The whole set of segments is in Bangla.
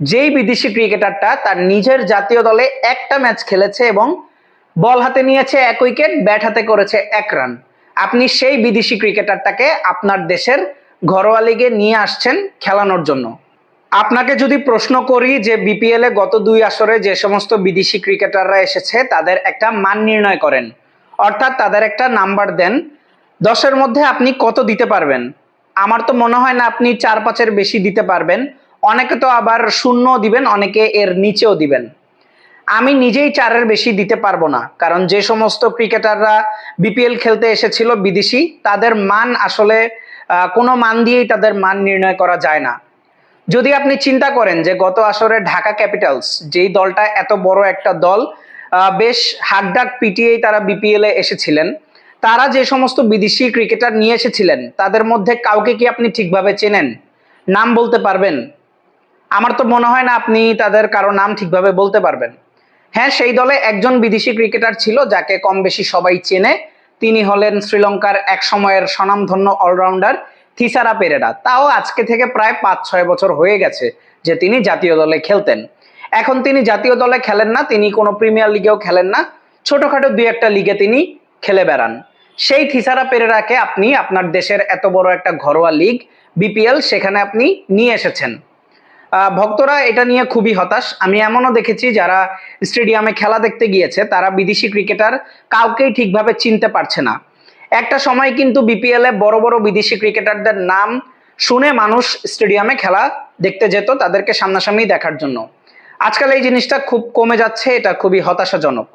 যেই বিদেশি ক্রিকেটারটা তার নিজের জাতীয় দলে একটা ম্যাচ খেলেছে এবং বল হাতে নিয়েছে এক উইকেট, ব্যাট হাতে করেছে এক রান। আপনি সেই বিদেশি ক্রিকেটারটাকে আপনার দেশের ঘরোয়া লিগে নিয়ে আসছেন খেলানোর জন্য। আপনাকে যদি প্রশ্ন করি যে বিপিএল গত দুই আসরে যে সমস্ত বিদেশি ক্রিকেটাররা এসেছে, তাদের একটা মান নির্ণয় করেন। অর্থাৎ তাদের একটা নাম্বার দেন। দশের মধ্যে আপনি কত দিতে পারবেন? আমার তো মনে হয় না আপনি চার পাঁচের বেশি দিতে পারবেন। অনেকে তো আবার শূন্য দিবেন, অনেকে এর নিচেও দিবেন। আমি নিজেই চারের বেশি দিতে পারব না, কারণ যে সমস্ত ক্রিকেটাররা বিপিএল খেলতে এসেছিল বিদেশি, তাদের মান আসলে কোনো মান দিয়েই তাদের মান নির্ণয় করা যায় না। যদি আপনি চিন্তা করেন যে গত আসরে ঢাকা ক্যাপিটালস, যেই দলটা এত বড় একটা দল বেশ হাড্ডাক পিটিয়েই তারা বিপিএল এ এসেছিলেন, তারা যে সমস্ত বিদেশি ক্রিকেটার নিয়ে এসেছিলেন, তাদের মধ্যে কাউকে কি আপনি ঠিকভাবে চেনেন? নাম বলতে পারবেন? আমার তো মনে হয় না আপনি তাদের কারও নাম ঠিকভাবে বলতে পারবেন। হ্যাঁ সেই দলে একজন বিদেশি ক্রিকেটার ছিল যাকে কম বেশি সবাই চেনে। তিনি হলেন শ্রীলঙ্কার এক সময়ের স্বনামধন্য অলরাউন্ডার থিসারা পেরেরা। তাও আজকে থেকে প্রায় পাঁচ ছয় বছর হয়ে গেছে যে তিনি জাতীয় দলে খেলতেন। এখন তিনি জাতীয় দলে খেলেন না, তিনি কোনো প্রিমিয়ার লিগেও খেলেন না। ছোটখাটো দুই একটা লিগে তিনি খেলে বেড়ান। সেই থিসারা পেরেরাকে আপনি আপনার দেশের এত বড় একটা ঘরোয়া লিগ, বিপিএল, সেখানে আপনি নিয়ে এসেছেন। ভক্তরা এটা নিয়ে খুবই হতাশ। আমি এমনও দেখেছি যারা স্টেডিয়ামে খেলা দেখতে গিয়েছে, তারা বিদেশি ক্রিকেটার কাউকেই ঠিকভাবে চিনতে পারছে না। একটা সময় কিন্তু বিপিএল বড় বড় বিদেশি ক্রিকেটারদের নাম শুনে মানুষ স্টেডিয়ামে খেলা দেখতে যেত তাদেরকে সামনাসামনি দেখার জন্য। আজকাল এই জিনিসটা খুব কমে যাচ্ছে, এটা খুবই হতাশাজনক।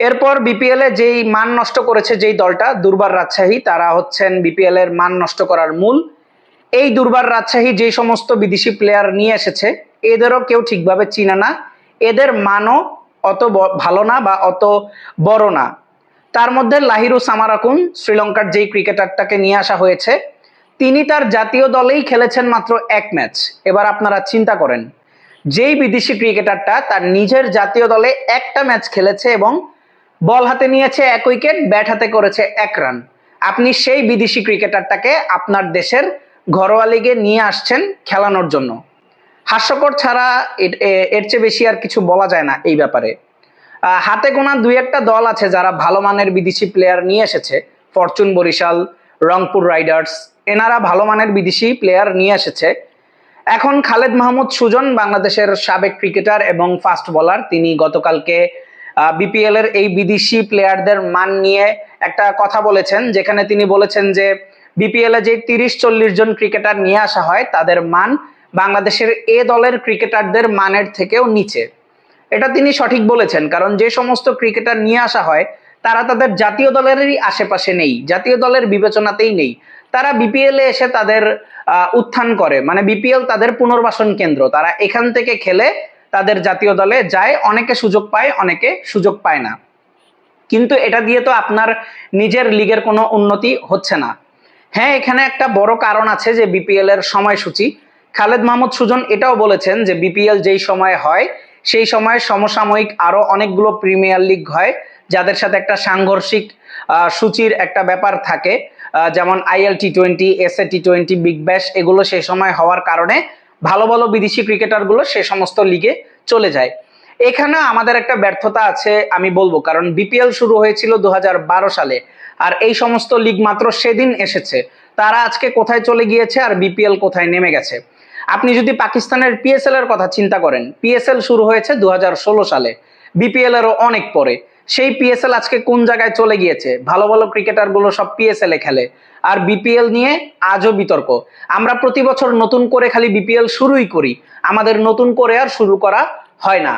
এরপর বিপিএল যেই মান নষ্ট করেছে যেই দলটা, দুর্বার রাজশাহী, তারা হচ্ছেন বিপিএল এর মান নষ্ট করার মূল এই দুর্বার রাজশাহী যে সমস্ত বিদেশি প্লেয়ার নিয়ে এসেছে, এদেরও কেউ ঠিকভাবে চিনে না। এদের মানও অত ভালো না বা অত বড় না। তার মধ্যে লাহিরু সামারাকুন শ্রীলঙ্কার যেই ক্রিকেটারটাকে নিয়ে আসা হয়েছে, তিনি তার জাতীয় দলেই খেলেছেন মাত্র এক ম্যাচ। এবার আপনারা চিন্তা করেন, যেই বিদেশি ক্রিকেটারটা তার নিজের জাতীয় দলে একটা ম্যাচ খেলেছে এবং বল হাতে নিয়েছে এক উইকেট, ব্যাট হাতে করেছে এক রান। আপনি সেই বিদেশি ক্রিকেটারটাকে আপনার দেশের ঘরোয়া লিগে নিয়ে আসছেন খেলানোর জন্য। হাস্যকর ছাড়া এর চেয়ে বেশি আর কিছু বলা যায় না এই ব্যাপারে। হাতে গোনা দুই একটা দল আছে যারা ভালো মানের বিদেশি প্লেয়ার নিয়ে এসেছে। ফরচুন বরিশাল, রংপুর রাইডার্স, এনারা ভালো মানের বিদেশি প্লেয়ার নিয়ে এসেছে। এখন খালেদ মাহমুদ সুজন বাংলাদেশের সাবেক ক্রিকেটার এবং ফাস্ট বোলার তিনি গতকালকে বিপিএল এর এই বিদেশি প্লেয়ারদের মান নিয়ে একটা কথা বলেছেন, যেখানে তিনি বলেছেন যে বিপিএল যে তিরিশ চল্লিশ জন ক্রিকেটার নিয়ে আসা হয়, তাদের মান বাংলাদেশের এ দলের ক্রিকেটারদের মানের থেকেও নিচে। এটা তিনি সঠিক বলেছেন, কারণ যে সমস্ত ক্রিকেটার নিয়ে আসা হয়, তারা তাদের জাতীয় দলেরই আশেপাশে নেই, জাতীয় দলের বিবেচনাতেই নেই। তারা বিপিএল এসে তাদের উত্থান করে মানে বিপিএল তাদের পুনর্বাসন কেন্দ্র। তারা এখান থেকে খেলে তাদের জাতীয় দলে যায়, অনেকে সুযোগ পায়, অনেকে সুযোগ পায় না। কিন্তু এটা দিয়ে তো আপনার নিজের লিগের কোনো উন্নতি হচ্ছে না। হ্যাঁ এখানে একটা বড় কারণ আছে যে বিপিএল এর সময়সূচি। খালেদ মাহমুদ সুজন এটাও বলেছেন যে বিপিএল যেই সময় হয়, সেই সময় সমসাময়িক আরও অনেকগুলো প্রিমিয়ার লিগ হয়, যাদের সাথে একটা সাংঘর্ষিক সূচির একটা ব্যাপার থাকে যেমন IL T twenty S A T twenty Big Bash এগুলো সেই সময় হওয়ার কারণে ভালো ভালো বিদেশি ক্রিকেটারগুলো সে সমস্ত লিগে চলে যায়। এখানে আমাদের একটা ব্যর্থতা আছে, আমি বলব। কারণ বিপিএল শুরু হয়েছিল দু হাজার বারো সালে, আর এই সমস্ত লিগ মাত্র সেদিন এসেছে। তারা আজকে কোথায় চলে গিয়েছে আর বিপিএল কোথায় নেমে গেছে? আপনি যদি পাকিস্তানের পিএসএল এর কথা চিন্তা করেন পিএসএল শুরু হয়েছে দু হাজার ষোলো সালে বিপিএল এরও অনেক পরে। সেই পিএসএল আজকে কোন জায়গায় চলে গিয়েছে? ভালো ভালো ক্রিকেটারগুলো সব পিএসএল এ খেলে, আর বিপিএল নিয়ে আজও বিতর্ক। আমরা প্রতি বছর নতুন করে খালি বিপিএল শুরুই করি, আমাদের নতুন করে আর শুরু করা হয় না।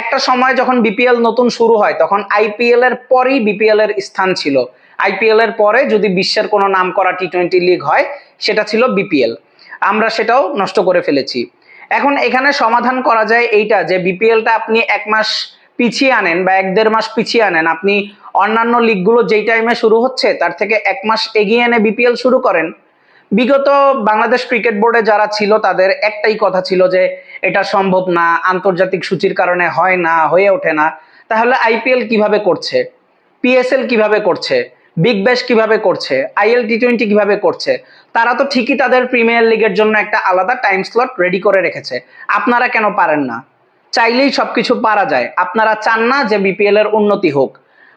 একটা সময় যখন বিপিএল নতুন শুরু হয়, তখন আইপিএল এর পরেই বিপিএল এর স্থান ছিল। আইপিএল এর পরে যদি বিশ্বের কোনো নাম করা টি টোয়েন্টি লিগ হয়, সেটা ছিল বিপিএল আমরা সেটাও নষ্ট করে ফেলেছি। এখন এখানে সমাধান করা যায় এইটা যে বিপিএলটা আপনি এক মাস পিছিয়ে আনেন বা এক দেড় মাস পিছিয়ে আনেন, আপনি অন্যান্য লিগগুলো যেই টাইমে শুরু হচ্ছে, তার থেকে এক মাস এগিয়ে এনে বিপিএল শুরু করেন বিগত বাংলাদেশ ক্রিকেট বোর্ডে যারা ছিল, তাদের একটাই কথা ছিল যে এটা সম্ভব না, আন্তর্জাতিক সূচির কারণে হয় না, হয়ে ওঠে না। তাহলে আইপিএল কীভাবে করছে? পিএসএল কীভাবে করছে? বিগ ব্যাশ কীভাবে করছে? আইএল টি টোয়েন্টি কীভাবে করছে? তারা তো ঠিকই তাদের প্রিমিয়ার লিগের জন্য একটা আলাদা টাইম স্লট রেডি করে রেখেছে। আপনারা কেন পারেন না? চাইলেই সবকিছু পারা যায়। আপনারা চান না যে বিপিএল এর উন্নতি হোক।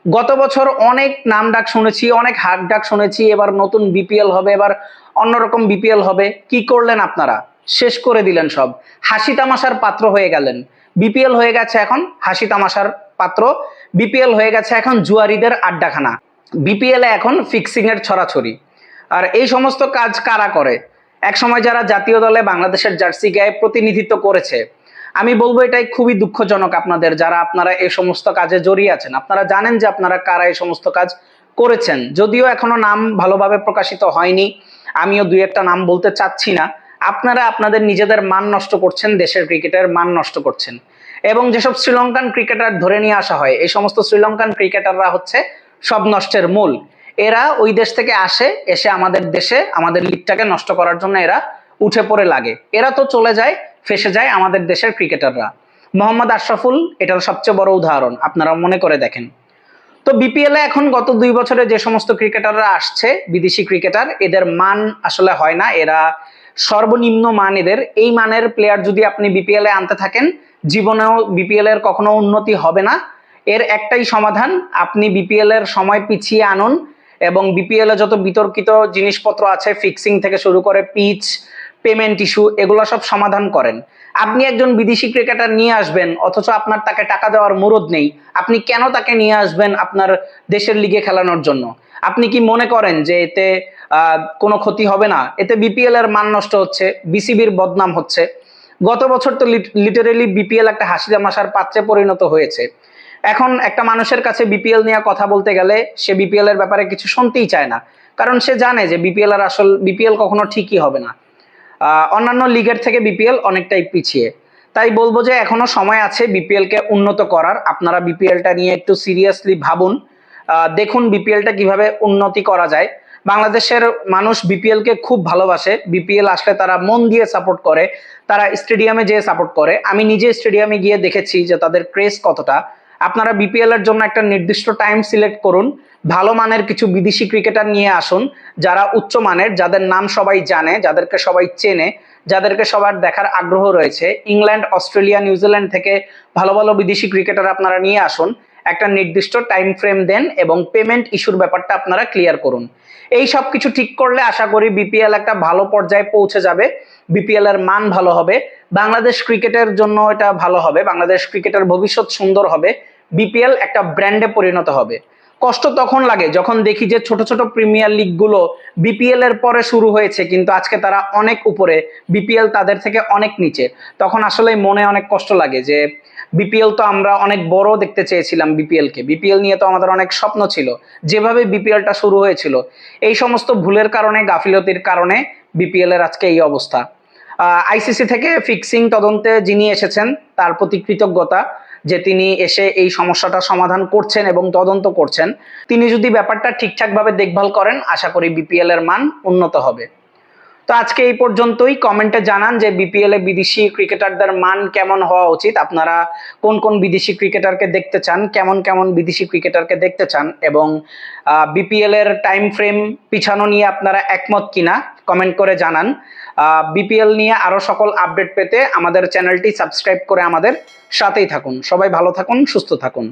গত বছর অনেক নাম ডাক শুনেছি, অনেক হাক ডাক শুনেছি, এবার নতুন বিপিএল হবে, এবার অন্যরকম বিপিএল হবে। কি করলেন আপনারা? শেষ করে দিলেন সব। হাসি তামাশার পাত্র হয়ে গেলেন। বিপিএল হয়ে গেছে এখন হাসি তামাশার পাত্র। বিপিএল হয়ে গেছে এখন জুয়ারিদের আড্ডাখানা। বিপিএল এখন ফিক্সিং এর ছড়াছড়ি। আর এই সমস্ত কাজ কারা করে? একসময় যারা জাতীয় দলে বাংলাদেশের জার্সি গায়ে প্রতিনিধিত্ব করেছে আমি বলব এটাই খুবই দুঃখজনক আপনাদের যারা আপনারা এই সমস্ত কাজে জড়িয়ে আছেন। আপনারা জানেন যে আপনারা কারা এই সমস্ত কাজ করেছেন। যদিও এখনও নাম ভালোভাবে প্রকাশিত হয়নি, আমিও দুই একটা নাম বলতে চাচ্ছি না। আপনারা আপনাদের নিজেদের মান নষ্ট করছেন, দেশের ক্রিকেটের মান নষ্ট করছেন। এবং যেসব শ্রীলঙ্কান ক্রিকেটার ধরে নিয়ে আসা হয়, এই সমস্ত শ্রীলঙ্কান ক্রিকেটাররা হচ্ছে সব নষ্টের মূল। এরা ওই দেশ থেকে আসে, এসে আমাদের দেশে, আমাদের লিগটাকে নষ্ট করার জন্য এরা উঠে পড়ে লাগে। এরা তো চলে যায় ফেসে যায় আমাদের দেশের ক্রিকেটাররা। মোহাম্মদ আশরাফুল, এটার সবচেয়ে বড় উদাহরণ, আপনারা মনে করে দেখেন। তো বিপিএল এখন গত দুই বছরে যে সমস্ত ক্রিকেটাররা আসছে, বিদেশি ক্রিকেটার, এদের মান আসলে হয় না, এরা সর্বনিম্ন মান এদের। এই মানের প্লেয়ার যদি আপনি বিপিএল এ আনতে থাকেন, জীবনেও বিপিএল এর কখনো উন্নতি হবে না। এর একটাই সমাধান, আপনি বিপিএল এর সময় পিছিয়ে আনুন এবং বিপিএল এ যত বিতর্কিত জিনিসপত্র আছে ফিক্সিং থেকে শুরু করে পিচ পেমেন্ট ইস্যু এগুলো সব সমাধান করেন। আপনি একজন বিদেশি ক্রিকেটার নিয়ে আসবেন, অথচ আপনার তাকে টাকা দেওয়ার মুরদ নেই। আপনি কেন তাকে নিয়ে আসবেন আপনার দেশের লিগে খেলানোর জন্য? আপনি কি মনে করেন যে এতে কোনো ক্ষতি হবে না? এতে বিপিএল এর মান নষ্ট হচ্ছে বিসিবির বদনাম হচ্ছে। গত বছর তো লিটারেলি বিপিএল একটা হাসি তামাশার পাত্রে পরিণত হয়েছে। এখন একটা মানুষের কাছে বিপিএল নিয়ে কথা বলতে গেলে সে বিপিএল এর ব্যাপারে কিছু শুনতেই চায় না। কারণ সে জানে যে বিপিএল আর আসল বিপিএল কখনো ঠিকই হবে না। অন্যান্য লিগের থেকে বিপিএল অনেকটাই পিছিয়ে। তাই বলব যে এখনও সময় আছে বিপিএল কে উন্নত করার। আপনারা বিপিএলটা নিয়ে একটু সিরিয়াসলি ভাবুন। দেখুন বিপিএলটা কীভাবে উন্নতি করা যায়। বাংলাদেশের মানুষ বিপিএল কে খুব ভালোবাসে। বিপিএল আসলে তারা মন দিয়ে সাপোর্ট করে। তারা স্টেডিয়ামে যেয়ে সাপোর্ট করে। আমি নিজে স্টেডিয়ামে গিয়ে দেখেছি যে তাদের ক্রেজ কতটা। আপনারা বিপিএল এর জন্য একটা নির্দিষ্ট টাইম সিলেক্ট করুন, ভালো মানের কিছু বিদেশি ক্রিকেটার নিয়ে আসুন, যারা উচ্চ মানের, যাদের নাম সবাই জানে, যাদেরকে সবাই চেনে, যাদেরকে সবার দেখার আগ্রহ রয়েছে ইংল্যান্ড অস্ট্রেলিয়া নিউজিল্যান্ড থেকে ভালো ভালো বিদেশি ক্রিকেটার আপনারা নিয়ে আসুন একটা নির্দিষ্ট টাইম ফ্রেম দেন এবং পেমেন্ট ইস্যুর ব্যাপারটা আপনারা ক্লিয়ার করুন। এই সব কিছু ঠিক করলে আশা করি বিপিএল একটা ভালো পর্যায়ে পৌঁছে যাবে। বিপিএল এর মান ভালো হবে। বাংলাদেশ ক্রিকেটের জন্য এটা ভালো হবে। বাংলাদেশ ক্রিকেটের ভবিষ্যৎ সুন্দর হবে। বিপিএল একটা ব্র্যান্ডে পরিণত হবে। কষ্ট তখন লাগে। যখন দেখি যে ছোট ছোট প্রিমিয়ার লিগগুলো বিপিএল এর পরে শুরু হয়েছে, কিন্তু আজকে তারা অনেক উপরে বিপিএল তাদের থেকে অনেক নিচে। তখন আসলে মনে অনেক কষ্ট লাগে যে বিপিএল তো আমরা অনেক বড় দেখতে চেয়েছিলাম বিপিএল কে। বিপিএল নিয়ে তো আমাদের অনেক স্বপ্ন ছিল, যেভাবে বিপিএলটা শুরু হয়েছিল। এই সমস্ত ভুলের কারণে, গাফিলতির কারণে বিপিএল এর আজকে এই অবস্থা। আইসিসি থেকে ফিক্সিং তদন্তে যিনি এসেছেন, তার প্রতি কৃতজ্ঞতা। যে তিনি এসে এই সমস্যাটা সমাধান করছেন এবং তদন্ত করছেন, তিনি যদি ব্যাপারটা ঠিকঠাকভাবে দেখভাল করেন, আশা করি বিপিএল এর মান উন্নত হবে। তো আজকে এই পর্যন্তই। কমেন্টে জানান যে বিপিএল এ বিদেশি ক্রিকেটারদের মান কেমন হওয়া উচিত, আপনারা কোন কোন বিদেশি ক্রিকেটারকে দেখতে চান, কেমন কেমন বিদেশি ক্রিকেটারকে দেখতে চান, এবং বিপিএল এর টাইম ফ্রেম পিছানো নিয়ে আপনারা একমত কিনা কমেন্ট করে জানান। বিপিএল নিয়ে আরও সকল আপডেট পেতে আমাদের চ্যানেলটি সাবস্ক্রাইব করে আমাদের সাথেই থাকুন। সবাই ভালো থাকুন, সুস্থ থাকুন।